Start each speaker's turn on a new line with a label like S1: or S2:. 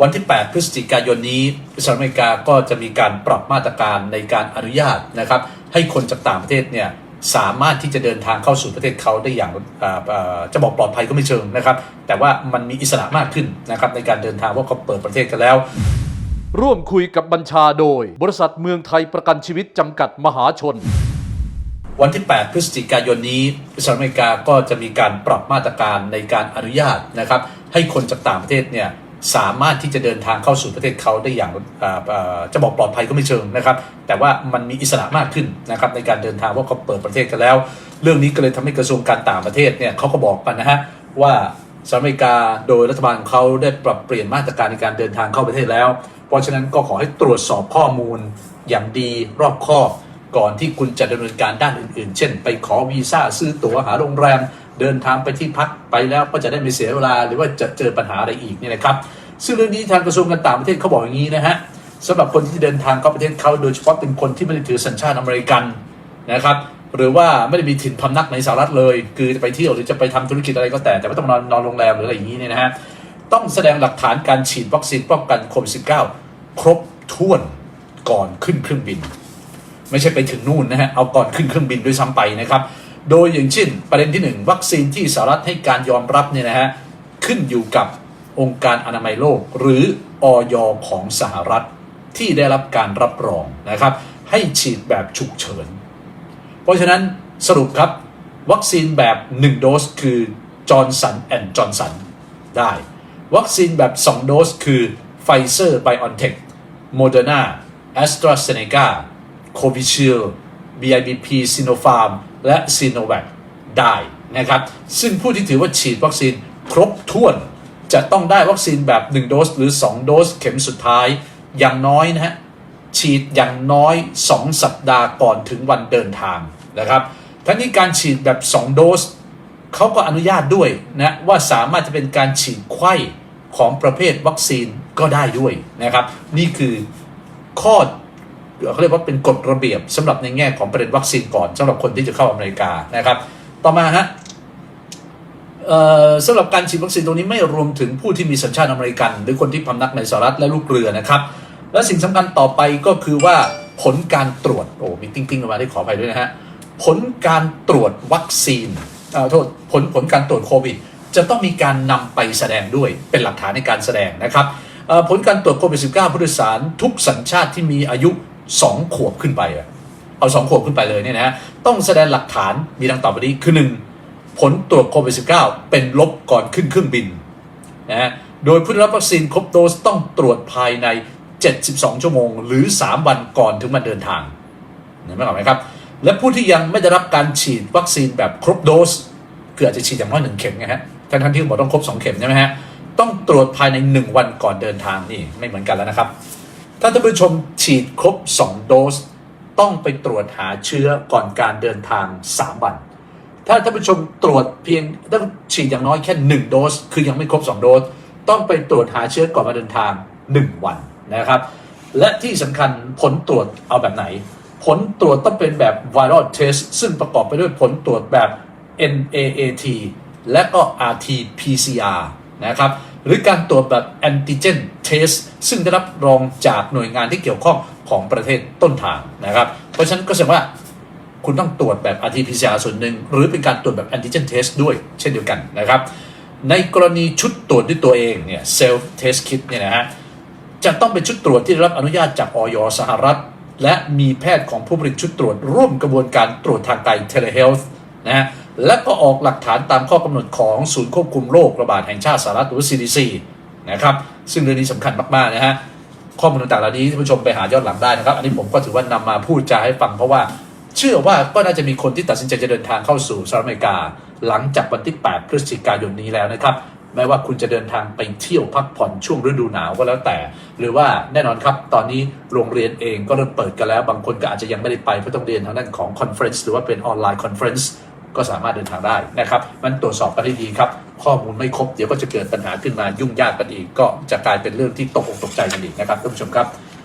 S1: วันที่ 8 พฤศจิกายนนี้สหรัฐอเมริกาก็จะมีการปรับมาตรการในการอนุญาตนะครับ ให้คนจากต่างประเทศเนี่ยสามารถที่จะเดินทางเข้าสู่ประเทศเขาได้อย่างเอ่อเอ่อจะบอกปลอดภัยก็ไม่เชิงนะครับ แต่ว่ามันมีอิสระมากขึ้นนะครับในการเดินทางเพราะเขาเปิดประเทศกันแล้ว
S2: ร่วมคุยกับบัญชาโดย บริษัทเมืองไทยประกันชีวิตจำกัดมหาชน
S1: วันที่ 8 พฤศจิกายนนี้สหรัฐอเมริกาก็จะมีการปรับมาตรการในการอนุญาตนะครับ ให้คนจากต่างประเทศเนี่ย สามารถที่จะเดินทางเข้าสู่ประเทศเขาได้อย่างจะบอกปลอดภัยก็ไม่เชิงนะครับ แต่ว่ามันมีอิสระมากขึ้นนะครับในการเดินทางเพราะเขาเปิดประเทศกันแล้ว เรื่องนี้ก็เลยทำให้กระทรวงการต่างประเทศเนี่ยเขาก็บอกกันนะฮะว่าสหรัฐอเมริกาโดยรัฐบาลของเขาได้ปรับเปลี่ยนมาตรการในการเดินทางเข้าประเทศแล้ว เพราะฉะนั้นก็ขอให้ตรวจสอบข้อมูลอย่างดีรอบคอบก่อนที่คุณจะดำเนินการด้านอื่นๆ เช่น ไปขอวีซ่าซื้อตั๋วหาโรงแรม เดินทางไปที่พักไปแล้วก็จะได้ไม่เสียเวลาหรือว่าจะเจอปัญหาอะไรอีกเนี่ยนะครับ ซึ่งเรื่องนี้ทางกระทรวงการต่างประเทศเขาบอกอย่างนี้นะฮะสำหรับคนที่เดินทางเข้าประเทศเขาโดยเฉพาะเป็นคนที่ไม่ได้ถือสัญชาติอเมริกันนะครับหรือว่าไม่ได้มีถิ่นพำนักในสหรัฐเลย คือจะไปเที่ยวหรือจะไปทำธุรกิจอะไรก็แต่ แต่ไม่ต้องนอนนอนโรงแรมหรืออะไรอย่างนี้เนี่ยนะฮะต้องแสดงหลักฐานการฉีดวัคซีนป้องกันโควิด -19 ครบถ้วนก่อนขึ้นเครื่องบิน ไม่ใช่ไปถึงนู่นนะฮะเอาก่อนขึ้นเครื่องบินด้วยซ้ำไปนะครับ โดยอย่างเช่น ประเด็นที่ 1 วัคซีนที่สหรัฐให้การยอมรับเนี่ยนะฮะขึ้นอยู่กับองค์การอนามัยโลก หรืออยของสหรัฐที่ได้รับการรับรองนะครับ ให้ฉีดแบบฉุกเฉิน เพราะฉะนั้นสรุปครับ วัคซีนแบบ 1 โดสคือจอร์นสันแอนด์จอร์นสันได้ วัคซีนแบบ 2 โดสคือ Pfizer BioNTech Moderna AstraZeneca Covishield BIBP Sinopharm และ Sinovac ได้นะครับ ซึ่งผู้ที่ถือว่าฉีดวัคซีนครบถ้วนจะต้องได้วัคซีนแบบ 1 โดส หรือ 2 โดสเข็มสุดท้ายอย่างน้อยนะฮะฉีดอย่างน้อย 2 สัปดาห์ก่อนถึงวันเดินทางนะครับทั้งนี้การฉีดแบบ 2 โดสเขาก็อนุญาตด้วยนะว่าสามารถจะเป็นการฉีดไข้ของประเภทวัคซีนก็ได้ด้วยนะครับ นี่คือข้อ เขาเรียกว่าเป็นกฎระเบียบสำหรับในแง่ของประเด็นวัคซีนก่อนสำหรับคนที่จะเข้าอเมริกานะครับ ต่อมาฮะเอ่อสำหรับการฉีดวัคซีนตรงนี้ไม่รวมถึงผู้ที่มีสัญชาติอเมริกัน หรือคนที่พำนักในสหรัฐและลูกเรือนะครับ และสิ่งสำคัญต่อไปก็คือว่าผลการตรวจโอ้มีติ้งติ้งๆมาได้ขออภัยด้วยนะฮะผลการตรวจวัคซีนเอ่อโทษผลผลการตรวจโควิด จะต้องมีการนำไปแสดงด้วยเป็นหลักฐานในการแสดงนะครับผลการตรวจโควิด -19 ผู้โดยสารทุกสัญชาติที่มีอายุ 2ขวบขึ้นไปอะเอา2ขวบขึ้นไปเลยเนี่ยนะต้องแสดงหลักฐานมีดังต่อไปนี้คือหนึ่งผลตรวจโควิด -19 เป็นลบก่อนขึ้นเครื่องบินนะฮะโดยผู้ได้รับวัคซีนครบโดสต้องตรวจภายใน 72 ชั่วโมง หรือ 3 วันก่อนถึงวันเดินทางเห็นไหมครับไหมครับ และผู้ที่ยังไม่ได้รับการฉีดวัคซีนแบบครบโดสคืออาจจะฉีดอย่างน้อยหนึ่งเข็มไงฮะทั้งทั้งที่บอกต้องครบ 2 เข็มใช่ไหมฮะต้องตรวจภายใน 1 วันก่อนเดินทางนี่ไม่เหมือนกันแล้วนะครับ ถ้าท่านผู้ชมฉีดครบ 2 โดส ต้องไปตรวจหาเชื้อก่อนการเดินทาง 3 วัน ถ้าท่านผู้ชมตรวจเพียงต้องฉีดอย่างน้อยแค่ 1 โดส คือยังไม่ครบ 2 โดส ต้องไปตรวจหาเชื้อก่อนมาเดินทาง 1 วันนะครับ และที่สำคัญผลตรวจเอาแบบไหน ผลตรวจต้องเป็นแบบ viral test ซึ่งประกอบไปด้วยผลตรวจแบบ NAAT และก็ RT-PCR นะครับ หรือการตรวจแบบ antigen test ซึ่งได้รับรองจากหน่วยงานที่เกี่ยวข้องของประเทศต้นทางนะครับ เพราะฉะนั้นก็แสดงว่าคุณต้องตรวจแบบ RT-PCR ส่วนหนึ่ง หรือเป็นการตรวจแบบ antigen test ด้วยเช่นเดียวกันนะครับ ในกรณีชุดตรวจด้วยตัวเองเนี่ย self test kit เนี่ยนะฮะจะต้องเป็นชุดตรวจที่ได้รับอนุญาตจากออยสหรัฐ และมีแพทย์ของผู้ผลิตชุดตรวจร่วมกระบวนการตรวจทางไกล telehealth นะฮะ และก็ออกหลักฐานตามข้อกำหนดของศูนย์ควบคุมโรคระบาดแห่งชาติสหรัฐหรือ CDC นะครับซึ่งเรื่องนี้สำคัญมาก ๆ นะฮะข้อมูลต่างๆเหล่านี้ท่านผู้ชมไปหาย้อนหลังได้นะครับ อันนี้ผมก็ถือว่านำมาพูดจาให้ฟังเพราะว่า เชื่อว่าก็น่าจะมีคนที่ตัดสินใจจะเดินทางเข้าสู่สหรัฐอเมริกา หลังจากวันที่ 8 พฤศจิกายนนี้แล้วนะครับแม้ว่าคุณจะเดินทางไปเที่ยวพักผ่อนช่วงฤดูหนาวก็แล้วแต่ หรือว่าแน่นอนครับ ตอนนี้โรงเรียนเองก็เริ่มเปิดกันแล้ว บางคนก็อาจจะยังไม่ได้ไปเพราะต้องเรียนทางด้านของคอนเฟรนซ์หรือว่าเป็นออนไลน์คอนเฟรนซ์ ก็สามารถเดินทางได้นะครับ มันตรวจสอบกันให้ดีครับ ข้อมูลไม่ครบเดี๋ยวก็จะเกิดปัญหาขึ้นมายุ่งยากกันอีก ก็จะกลายเป็นเรื่องที่ตกอกตกใจกันอีกนะครับท่านผู้ชมครับ